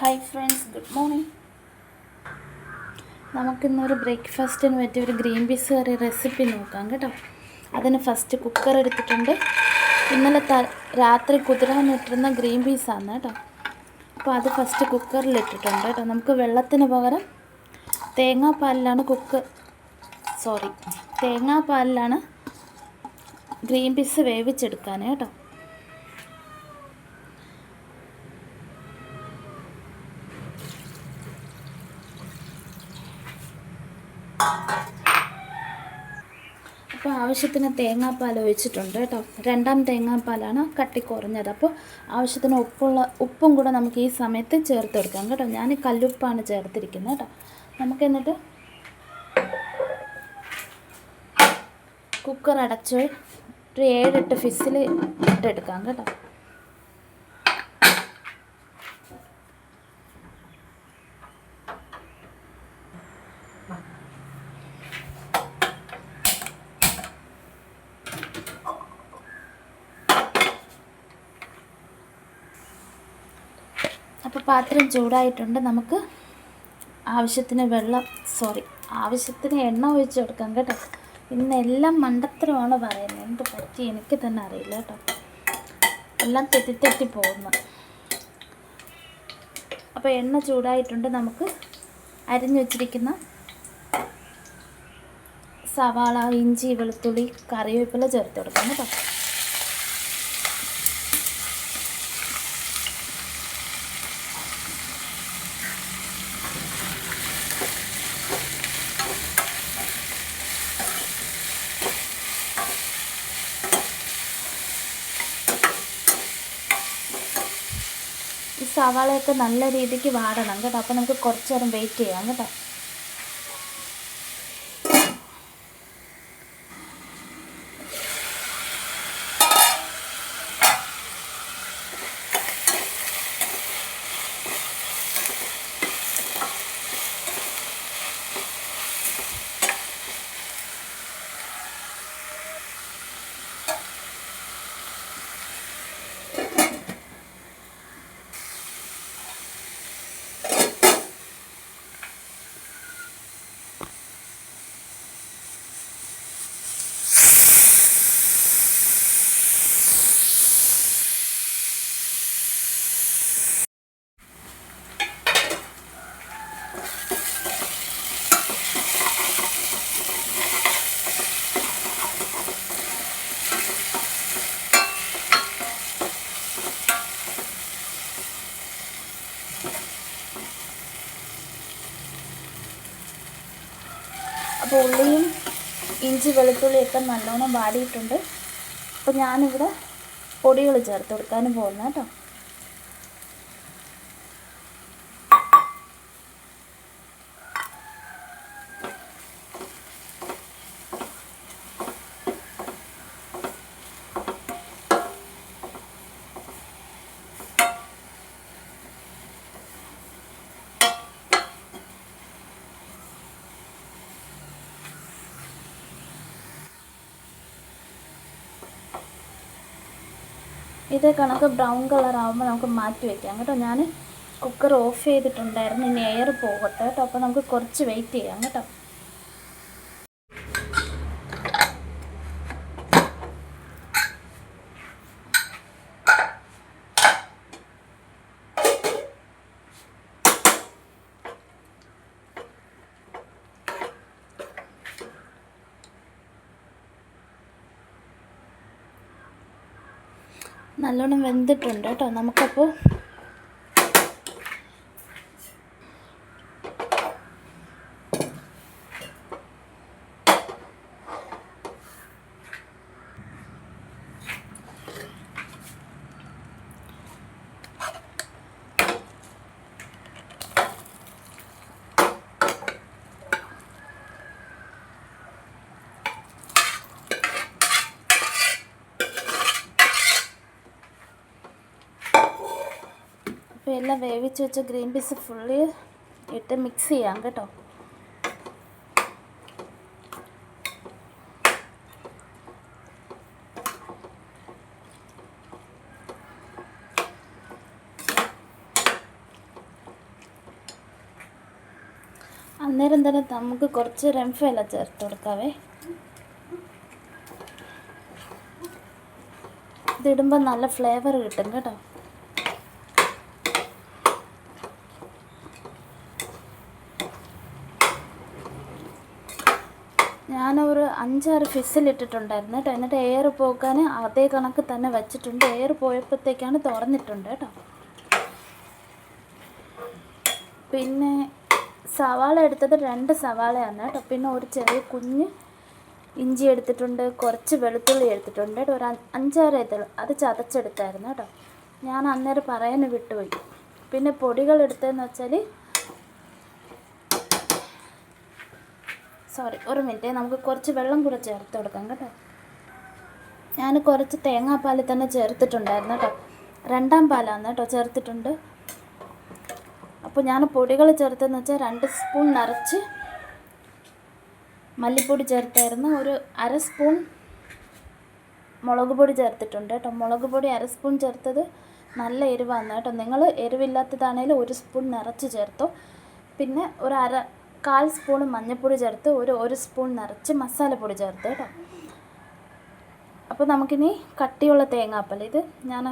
Hi friends good morning നമുക്കിന്നൊരു ബ്രേക്ക്ഫാസ്റ്റിന് പറ്റിയ ഒരു ഗ്രീൻ പീസ് കറി റെസിപ്പി നോക്കാം കേട്ടോ. അതിന് ഫസ്റ്റ് കുക്കർ എടുത്തിട്ടുണ്ട്. ഇന്നലെ ത രാത്രി കുതിരാനിട്ടിരുന്ന ഗ്രീൻ പീസാണ് കേട്ടോ. അപ്പോൾ അത് ഫസ്റ്റ് കുക്കറിൽ ഇട്ടിട്ടുണ്ട് കേട്ടോ. നമുക്ക് വെള്ളത്തിന് പകരം തേങ്ങാപ്പാലിലാണ് കുക്ക് സോറി തേങ്ങാപ്പാലിലാണ് ഗ്രീൻ പീസ് വേവിച്ചെടുക്കാൻ കേട്ടോ. അപ്പോൾ ആവശ്യത്തിന് തേങ്ങാപ്പാൽ ഒഴിച്ചിട്ടുണ്ട് കേട്ടോ. രണ്ടാം തേങ്ങാപ്പാലാണ് കട്ടി കുറഞ്ഞത്. അപ്പോൾ ആവശ്യത്തിന് ഉപ്പുള്ള ഉപ്പും കൂടെ നമുക്ക് ഈ സമയത്ത് ചേർത്ത് കൊടുക്കാം കേട്ടോ. ഞാൻ കല്ലുപ്പാണ് ചേർത്തിരിക്കുന്നത് കേട്ടോ. നമുക്ക് എന്നിട്ട് കുക്കർ അടച്ച് ഒരു ഏഴെട്ട് ഫിസിൽ ഇട്ടെടുക്കാം കേട്ടോ. അപ്പോൾ പാത്രം ചൂടായിട്ടുണ്ട്. നമുക്ക് ആവശ്യത്തിന് വെള്ളം സോറി ആവശ്യത്തിന് എണ്ണ ഒഴിച്ച് കൊടുക്കാം കേട്ടോ. ഇന്നെല്ലാം മണ്ടത്തരമാണ് പറയുന്നത്. എന്ത് പറ്റി? എനിക്ക് തന്നെ അറിയില്ല കേട്ടോ. എല്ലാം തെറ്റിത്തെറ്റി പോകുന്നു. അപ്പോൾ എണ്ണ ചൂടായിട്ടുണ്ട്. നമുക്ക് അരിഞ്ഞു വച്ചിരിക്കുന്ന സവാള ഇഞ്ചി വെളുത്തുള്ളി കറിവേപ്പില ചേർത്ത് കൊടുക്കാം കേട്ടോ. സവാളയൊക്കെ നല്ല രീതിക്ക് വാടണം കേട്ടോ. അപ്പോൾ നമുക്ക് കുറച്ച് നേരം വെയിറ്റ് ചെയ്യാം കേട്ടോ. അപ്പോൾ ഉള്ളിയും ഇഞ്ചി വെളുത്തുള്ളിയൊക്കെ നല്ലോണം വാടിയിട്ടുണ്ട്. അപ്പോൾ ഞാനിവിടെ പൊടികൾ ചേർത്ത് കൊടുക്കാനും പോകുന്നത് കേട്ടോ. ഇതേ കണക്ക് ബ്രൗൺ കളർ ആകുമ്പോൾ നമുക്ക് മാറ്റി വയ്ക്കാം കേട്ടോ ഞാൻ കുക്കർ ഓഫ് ചെയ്തിട്ടുണ്ടായിരുന്നു. ഇനി എയർ പോകട്ടെ കേട്ടോ അപ്പോൾ നമുക്ക് കുറച്ച് വെയിറ്റ് ചെയ്യാം കേട്ടോ. നല്ലോണം വെന്തിട്ടുണ്ട് കേട്ടോ. നമുക്കപ്പോൾ അപ്പോൾ എല്ലാം വേവിച്ച് വെച്ച ഗ്രീൻ പീസ് ഫുള്ളി ഇട്ട് മിക്സ് ചെയ്യാം കേട്ടോ. അന്നേരം തന്നെ നമുക്ക് കുറച്ച് റംഫയില ചേർത്ത് കൊടുക്കാവേ. ഇതിടുമ്പോൾ നല്ല ഫ്ലേവർ കിട്ടും കേട്ടോ. ഞാനൊരു അഞ്ചാറ് ഫിസിലിട്ടിട്ടുണ്ടായിരുന്നു കേട്ടോ. എന്നിട്ട് എയർ പോക്കാൻ അതേ കണക്ക് തന്നെ വെച്ചിട്ടുണ്ട്. എയർ പോയപ്പോഴത്തേക്കാണ് തുറന്നിട്ടുണ്ട് കേട്ടോ. പിന്നെ സവാള എടുത്തത് രണ്ട് സവാളയാണ് കേട്ടോ. പിന്നെ ഒരു ചെറിയ കുഞ്ഞ് ഇഞ്ചി എടുത്തിട്ടുണ്ട്. കുറച്ച് വെളുത്തുള്ളി എടുത്തിട്ടുണ്ട് കേട്ടോ. ഒരു അഞ്ചാറ് ഇതൾ അത് ചതച്ചെടുത്തായിരുന്നു കേട്ടോ. ഞാൻ അന്നേരം പറയാൻ വിട്ടുപോയി. പിന്നെ പൊടികൾ എടുത്തതെന്ന് വെച്ചാൽ സോറി ഒരു മിനിറ്റ് നമുക്ക് കുറച്ച് വെള്ളം കൂടെ ചേർത്ത് കൊടുക്കാം കേട്ടോ. ഞാൻ കുറച്ച് തേങ്ങാപ്പാൽ തന്നെ ചേർത്തിട്ടുണ്ടായിരുന്നു കേട്ടോ. രണ്ടാം പാലാണ് കേട്ടോ ചേർത്തിട്ടുണ്ട്. അപ്പോൾ ഞാൻ പൊടികൾ ചേർത്തതെന്ന് വെച്ചാൽ രണ്ട് സ്പൂൺ നിറച്ച് മല്ലിപ്പൊടി ചേർത്തായിരുന്നു. ഒരു അര സ്പൂൺ മുളക് പൊടി ചേർത്തിട്ടുണ്ട് കേട്ടോ. മുളക് പൊടി അര സ്പൂൺ ചേർത്തത് നല്ല എരിവാണ് കേട്ടോ. നിങ്ങൾ എരിവില്ലാത്തതാണെങ്കിൽ ഒരു സ്പൂൺ നിറച്ച് ചേർത്തോ. പിന്നെ ഒരു അര കാൽ സ്പൂൺ മഞ്ഞൾപ്പൊടി ചേർത്ത് ഒരു ഒരു സ്പൂൺ നിറച്ച് മസാലപ്പൊടി ചേർത്ത് കേട്ടോ. അപ്പോൾ നമുക്കിനി കട്ടിയുള്ള തേങ്ങാപ്പാൽ ഇത് ഞാൻ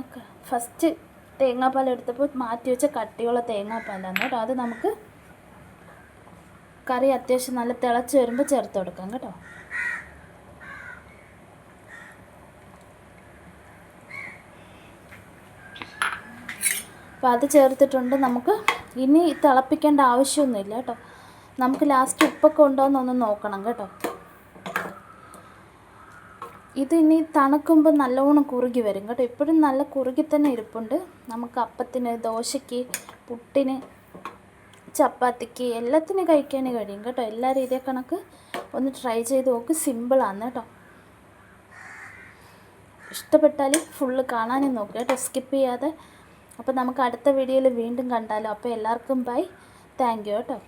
ഫസ്റ്റ് തേങ്ങാപ്പാൽ എടുത്തപ്പോൾ മാറ്റി വെച്ച കട്ടിയുള്ള തേങ്ങാപ്പാലാണ് കേട്ടോ. അത് നമുക്ക് കറി അത്യാവശ്യം നല്ല തിളച്ച് വരുമ്പോൾ ചേർത്ത് കൊടുക്കാം കേട്ടോ. അപ്പോൾ അത് ചേർത്തിട്ടുണ്ട്. നമുക്ക് ഇനി തിളപ്പിക്കേണ്ട ആവശ്യമൊന്നുമില്ല കേട്ടോ. നമുക്ക് ലാസ്റ്റ് ഉപ്പൊക്കെ ഉണ്ടോ എന്നൊന്ന് നോക്കണം കേട്ടോ. ഇത് ഇനി തണുക്കുമ്പോൾ നല്ലോണം കുറുകി വരും കേട്ടോ. ഇപ്പോഴും നല്ല കുറുകി തന്നെ ഇരിപ്പുണ്ട്. നമുക്ക് അപ്പത്തിന് ദോശയ്ക്ക് പുട്ടിന് ചപ്പാത്തിക്ക് എല്ലാത്തിനും കഴിക്കാൻ കഴിയും കേട്ടോ. എല്ലാ രീതിയെ കണക്ക് ഒന്ന് ട്രൈ ചെയ്ത് നോക്ക്. സിമ്പിളാണ് കേട്ടോ. ഇഷ്ടപ്പെട്ടാൽ ഫുള്ള് കാണാനും നോക്കുക കേട്ടോ. സ്കിപ്പ് ചെയ്യാതെ. അപ്പോൾ നമുക്ക് അടുത്ത വീഡിയോയിൽ വീണ്ടും കണ്ടാലോ. അപ്പോൾ എല്ലാവർക്കും ബൈ താങ്ക് യു കേട്ടോ.